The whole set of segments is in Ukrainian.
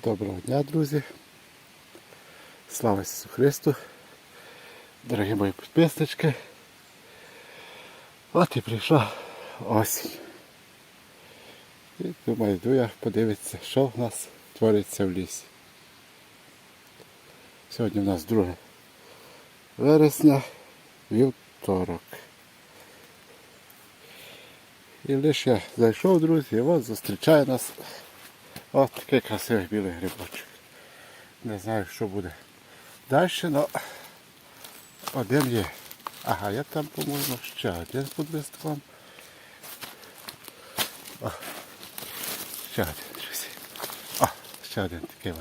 Доброго дня, друзі. Слава Ісусу Христу. Дорогі мої підписнички. От і прийшла осінь. І думаю, йду я подивитися, що в нас твориться в лісі. Сьогодні в нас 2 вересня, вівторок. І лише я зайшов, друзі, і от зустрічає нас От такий красивий білий грибочок. Не знаю, що буде далі, але один є. Ага, я там, по-моєму, ще один під листком. О, ще один, друзі. О, ще один такий.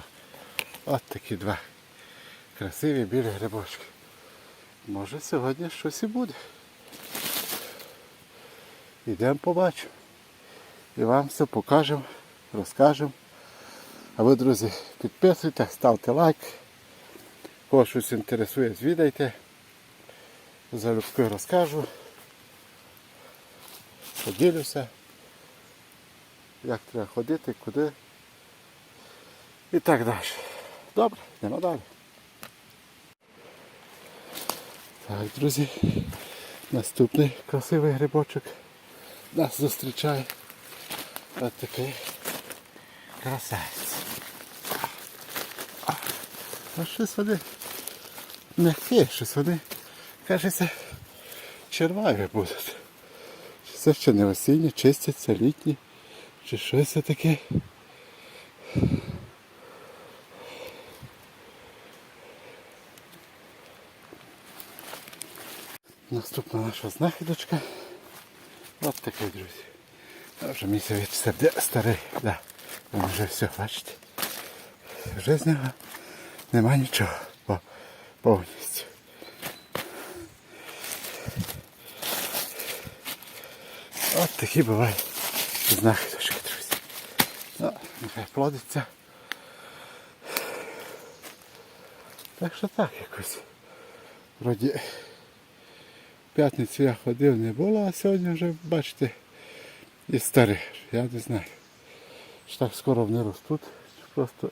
От такі два красиві білі грибочки. Може сьогодні щось і буде. Йдемо побачимо. І вам все покажемо, розкажемо. А ви, друзі, підписуйтесь, ставте лайк. Кого щось інтересує, звідайте. Залюбки розкажу. Поділюся, як треба ходити, куди. І так далі. Добре, йдемо далі. Так, друзі, наступний красивий грибочок нас зустрічає. Ось такий красавець. А щось вони м'які, щось вони, кажеться, черваві будуть. Чи це ще не осінні, чистяться літні, чи щось це таке. Наступна наша знахідочка. От такий, друзі. А Вже місяць старий, да. Він вже все, бачите. Вже з нього нема нічого по- повністю. От такі бувають знахідочки, друзі. Ну, нехай плодиться. Так що так якось. Вроді п'ятницю я ходив, не було, а сьогодні вже, бачите, і старий. Я не знаю. Чи так скоро вони ростуть, просто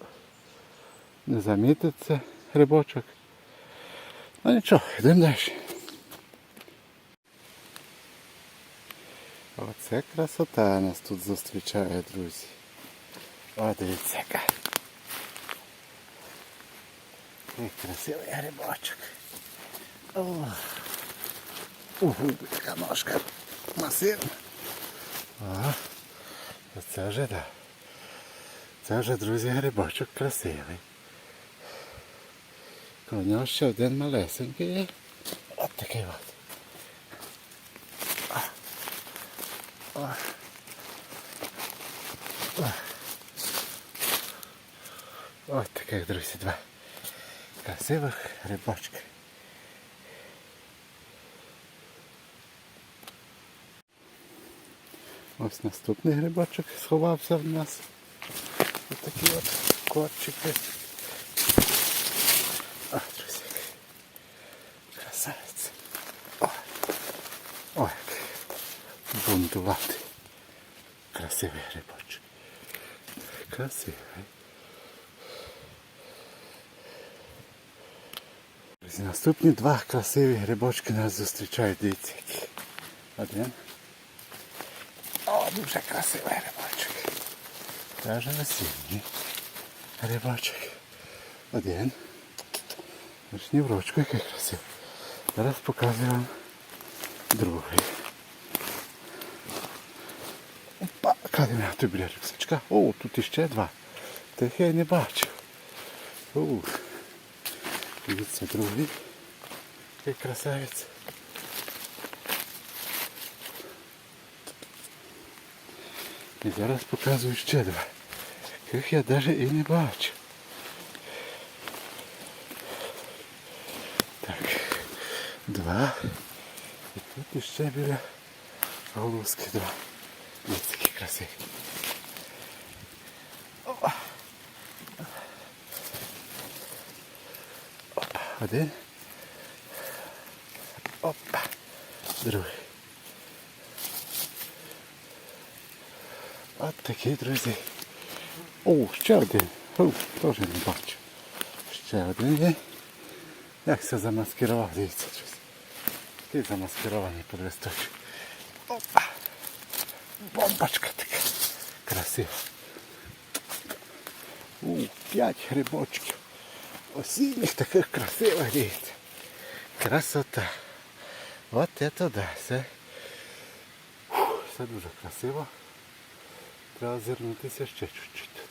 не замітиться грибочок. Ну нічого, йдемо далі. Оце красота нас тут зустрічає, друзі. О, дивіться яка. Який красивий грибочок. О, Угу, яка ножка масивна. Ага. Оце вже так. Це вже, друзі, грибочок красивий. Коло нього ще один малесенький є. От такий от. О. Ось таких, друзі, два красивих грибочки. Ось наступний грибочок сховався в нас. Ось такі от корчики. О, друзі, який красавець. О, ой, який. Красивий грибочок. Красивий. Наступні два красиві грибочки нас зустрічають. Дивіться. Один. О, дуже красивий грибочок. Даже осінній грибочок. Один. Вершні в ручку, який красивий. Зараз показую вам другий. Опа, клади мене той біля рюкзачка. О, тут іще два. Тих я й не бачив. Ух. Дивіться, другий. Який красавець. І зараз показую ще два. Яких я навіть і не бачу. Так, два. І тут іще біля голузки два. Ось красиві. Опа. Один. Опа. Другий. От такі, друзі. О, ще один. Фу, теж не бачу. Ще один є. Як все замаскирував, дивіться щось. Такий замаскирований під листочок. Опа! Бомбочка така. Красива. У, п'ять грибочків. Осінніх таких красивих, дивіться. Красота. От це да, все. Все дуже красиво. Треба звернутися ще чуть-чуть тут.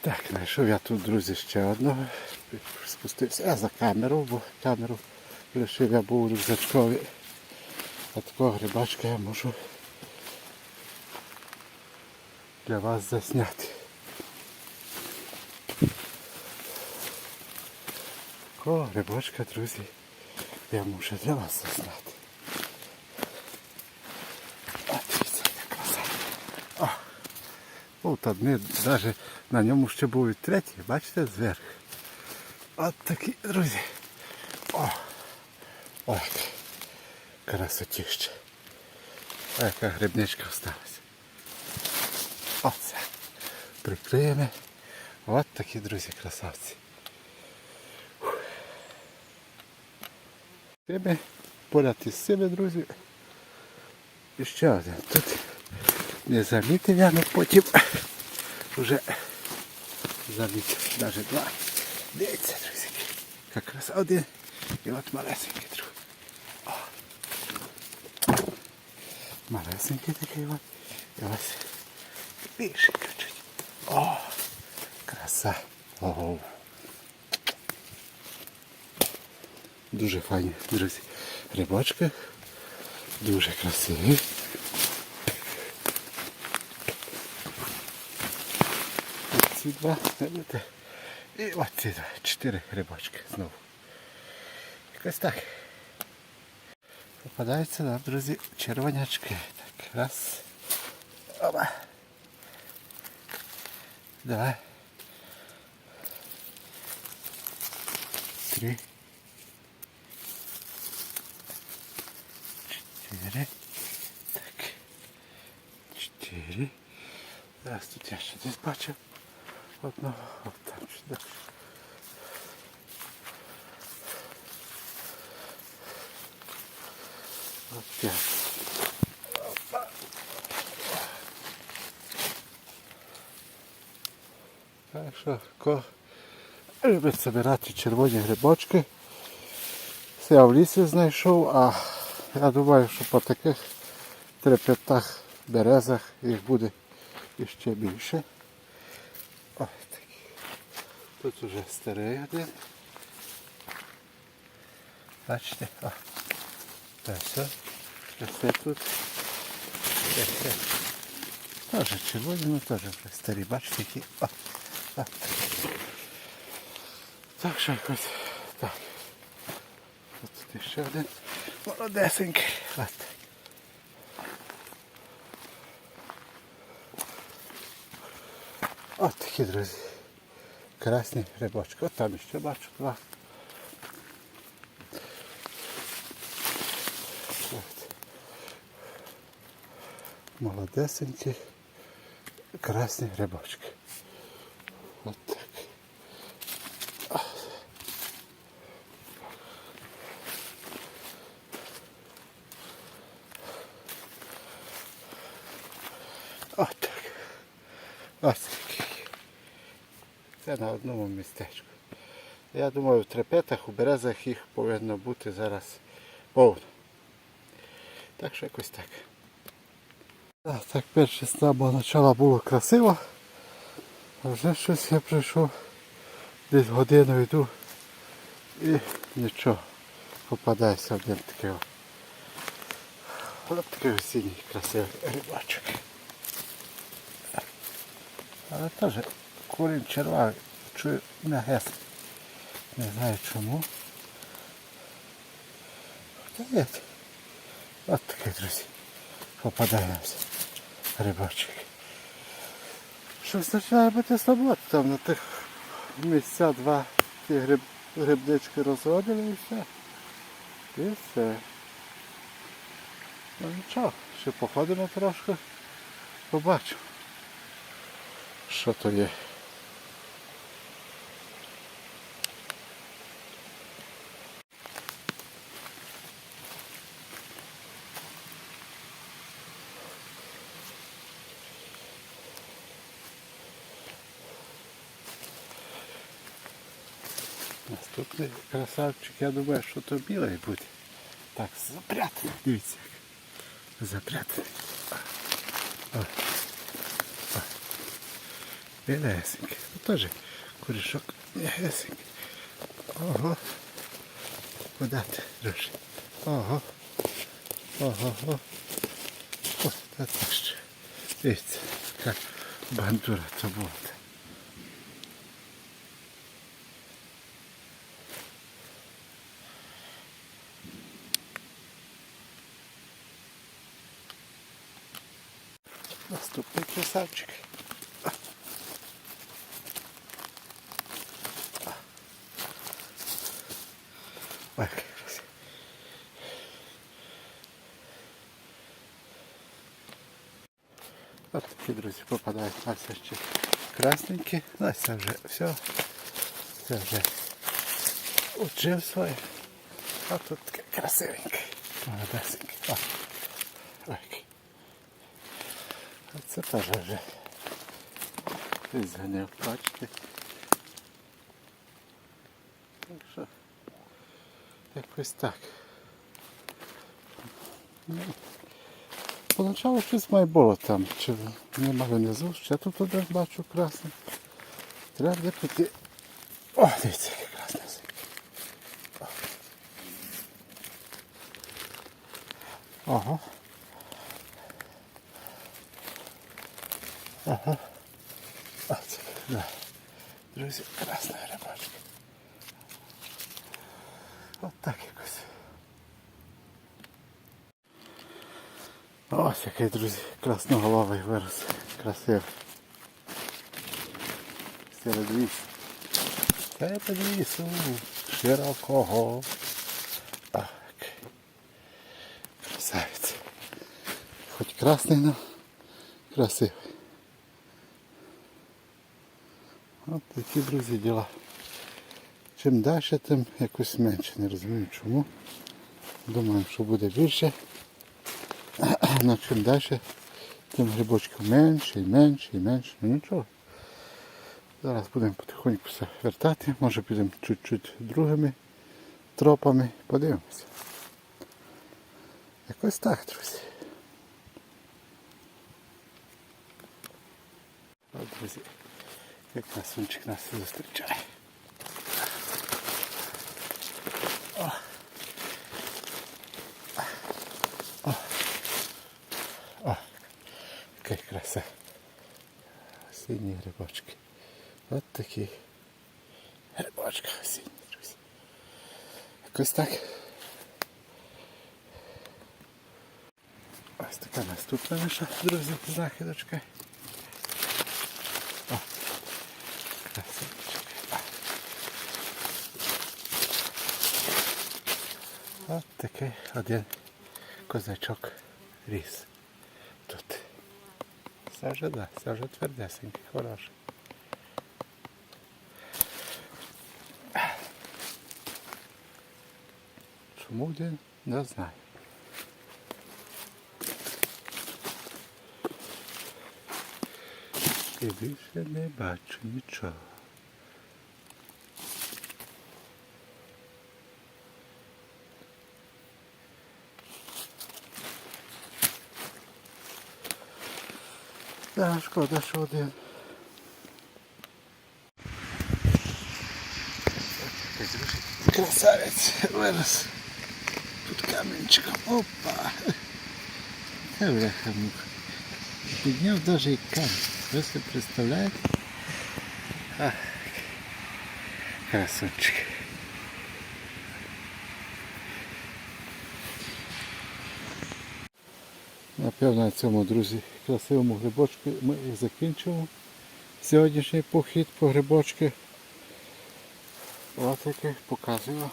Так, знайшов я тут, друзі, ще одного. Спустився я за камеру, бо камеру лишив я був рюкзачкові. А такого грибачка я можу для вас засняти. Такого грибочка, друзі, я можу для вас засняти. От дивіться. О, От одне, навіть на ньому ще був і третій, бачите, зверху. От такі, друзі. О, ой, красотіще. Ой, яка грибничка осталась. Оце. Прикриємо. От такі, друзі, красавці. Тебе, поряд із себе, друзі. І ще один. Тут не замітив я, але потім вже замітив. Навіть два. Дивіться, друзі. Як раз один. І от малесенький друг. О. Малесенький такий от. І ось більший чуть. О, краса. Ого. Дуже файні, друзі. Рибочки. Дуже красиві. Ці два, видите? І оці два. Чотири грибочки знову. Якось так. Попадаються нам, друзі, червонячки. Так, раз. Оба. Два. Три. Чотири. Так. Чотири. Зараз тут я ще десь бачив. Одного. Там сюди. От п'ять. Так що, ко любить збирати червоні грибочки. Це я в лісі знайшов, а я думаю, що по таких трепетах, березах їх буде іще більше. Ось такі. Тут уже старий один. Бачите? О. Та все. Це тут. Це все. Теж червоні, ну теж старі. Бачите, які. О. О. Так що якось так. Тут ще один молодесенький. От. От такі, друзі. Красні грибочки. От там ще бачу два. Молодесенькі. Красні грибочки. От так. Ось такий. Це на одному містечку. Я думаю, в трепетах, у березах їх повинно бути зараз повно. Так що якось так. Так, так перше самого початку було красиво. А вже щось я прийшов. Десь годину йду і нічого. Попадається один такий. Ось такий осінній красивий рибачок. Але теж корінь червавий. Чую м'ягес. Не знаю чому. Є. От такий, друзі. Попадаємося. Рибачик. Щось починає бути слабо. Там на тих місця два ті гриб, грибнички розводили і все. І все. Ну нічого, ще походимо трошки, побачимо, що то є. Наступний красавчик, я думаю, що то білий буде. Так, запрятаний. Дивіться. Запрятаний. Білесенький. Ну теж корішок м'ягесенький. Ого. Куди ти, друже? Ого. Ого. Ого. О, та так ще. Дивіться, яка бандура то була. красавчик. Ой, який красивий. От такі, друзі, попадають на все ще красненькі. Ну, це вже все. Це вже учив своє. А тут таке красивеньке. Молодесеньке. О, ой, який. А Це теж вже зганяв, бачите. Так що якось так. Ну, Поначалу щось має було там, чи нема внизу, ще тут один бачу красний. Треба де піти. О, дивіться, який красний. О. Ага. Ага. Це, да. Друзі, красна рибачка. От так якось. Ось який, друзі, красноголовий вирос. Красивий. Серед лісу. Серед лісу. Широкого. Так. Красавець. Хоч красний, но красивий. Такі, друзі, діла. Чим далі, тим якось менше. Не розумію чому. Думаю, що буде більше. На чим далі, тим грибочків менше і менше і менше. Ну нічого. Зараз будемо потихоньку все вертати. Може підемо чуть-чуть другими тропами. Подивимося. Якось так, друзі. Друзі, як красунчик нас зустрічає. Краса. Осінні грибочки. От такі грибочки осінні, друзі. Якось так. Ось така наступна наша, друзі, знахідочка. О, красавчик. От такий один козачок ріс тут. Це вже да, це вже твердесенький, хороший. Чому один? Не знаю. І більше не бачу нічого. Так, шкода, що один. Красавець вирос. Тут камінчиком. Опа. Та бляха муха. Підняв навіть і камінь. Ви собі представляєте? А. Напевно, на цьому, друзі, красивому грибочку ми і закінчимо сьогоднішній похід по грибочки. Ось який показую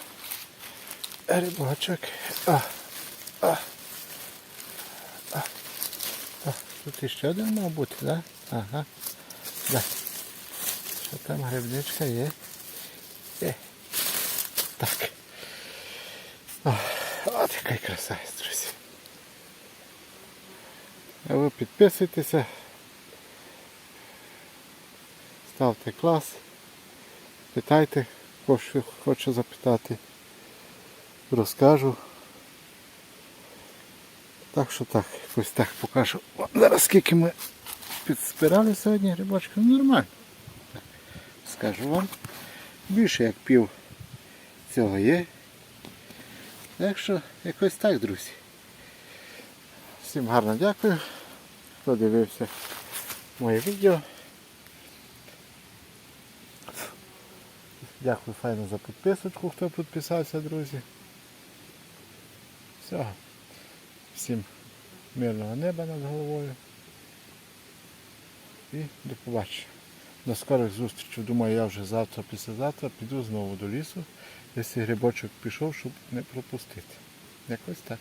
грибочок. А, а. Тут іще один мав бути, так? Да? Ага. Да. Що там грибничка є? Є. Так. О, от який красавець. А ви підписуйтеся. Ставте клас. Питайте, кого що хоче запитати. Розкажу. Так що так, якось так покажу. Зараз скільки ми підспирали сьогодні грибочків, ну, нормально. Скажу вам. Більше як пів цього є. Так що якось так, друзі. Всім гарно дякую, хто дивився моє відео. Дякую файно за підписочку, хто підписався, друзі. Все. Всім мирного неба над головою. І до побачення. До скорих зустрічей. Думаю, я вже завтра, післязавтра піду знову до лісу. Якщо грибочок пішов, щоб не пропустити. Якось так.